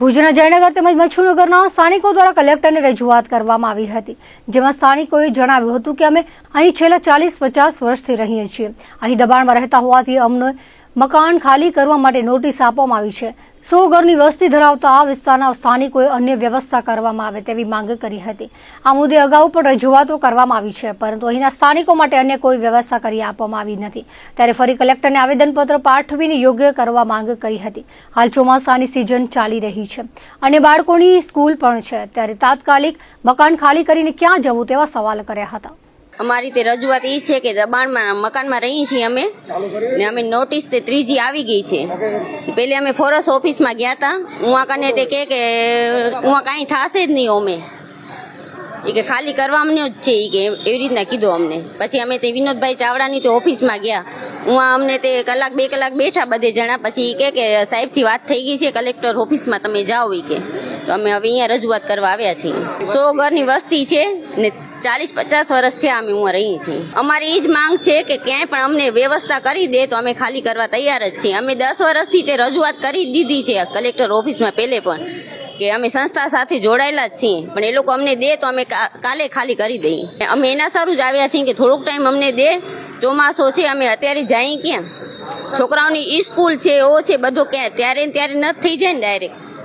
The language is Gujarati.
ભુજના જયનગર તેમજ મચ્છુનગરના સ્થાનિકો દ્વારા કલેક્ટરને રજૂઆત કરવામાં આવી હતી. જેમાં સ્થાનિકોએ જણાવ્યું હતું કે અમે અહીં છેલ્લા ચાલીસ પચાસ વર્ષથી રહીએ છીએ. અહીં દબાણમાં રહેતા હોવાથી અમને મકાન ખાલી કરવા માટે નોટિસ આપવામાં આવી છે. સો ઘરની વસ્તી ધરાવતા આ વિસ્તારના સ્થાનિકોએ અન્ય વ્યવસ્થા કરવામાં આવે તેવી માંગ કરી હતી. આ મુદ્દે અગાઉ પણ રજૂઆતો કરવામાં આવી છે, પરંતુ અહીંના સ્થાનિકો માટે અન્ય કોઈ વ્યવસ્થા કરી આપવામાં આવી નથી. ત્યારે ફરી કલેક્ટરને આવેદનપત્ર પાઠવીને યોગ્ય કરવા માંગ કરી હતી. હાલ ચોમાસાની સિઝન ચાલી રહી છે. અને બાળકોની સ્કૂલ પણ છે. ત્યારે તાત્કાલિક મકાન ખાલી કરીને ક્યાં જવું તેવા સવાલ કર્યા હતા. અમારી તે રજૂઆત એ છે કે દબાણમાં, મકાનમાં રહીએ છીએ અમે. ને અમે નોટિસ તે ત્રીજી આવી ગઈ છે. પેલી અમે ફોરેસ્ટ ઓફિસમાં ગયા હતા ઉવા કને તે કે કે ઉવા કાંઈ થશે જ નહીં અમે. એ કે ખાલી કરવાનું જ છે એ કે એવી રીતના કીધું અમને. પછી અમે તે વિનોદભાઈ ચાવડાની તે ઓફિસમાં ગયા. ઉવા અમને તે કલાક, બે કલાક બેઠા બધે જણા. પછી એ કે કે સાહેબથી વાત થઈ ગઈ છે કલેક્ટર ઓફિસમાં તમે જાઓ એ કે. તો અમે હવે અહીંયા રજૂઆત કરવા આવ્યા છીએ. સો ઘરની વસ્તી છે ને ચાલીસ પચાસ વર્ષ થયા અમે હું રહીએ છીએ. અમારી એ જ માંગ છે કે ક્યાંય પણ અમને વ્યવસ્થા કરી દે તો અમે ખાલી કરવા તૈયાર જ છીએ. અમે દસ વર્ષથી તે રજૂઆત કરી દીધી છે કલેક્ટર ઓફિસમાં પહેલે પણ કે અમે સંસ્થા સાથે જોડાયેલા જ છીએ. પણ એ લોકો અમને દે તો અમે કાલે ખાલી કરી દઈએ. અમે એના સારું જ આવ્યા છીએ કે થોડોક ટાઈમ અમને દે. ચોમાસો છે, અમે અત્યારે જઈએ ક્યાં? છોકરાઓની સ્કૂલ છે એવો છે, બધો ક્યાં? ત્યારે ત્યારે નથી થઈ જાય ને ડાયરેક્ટ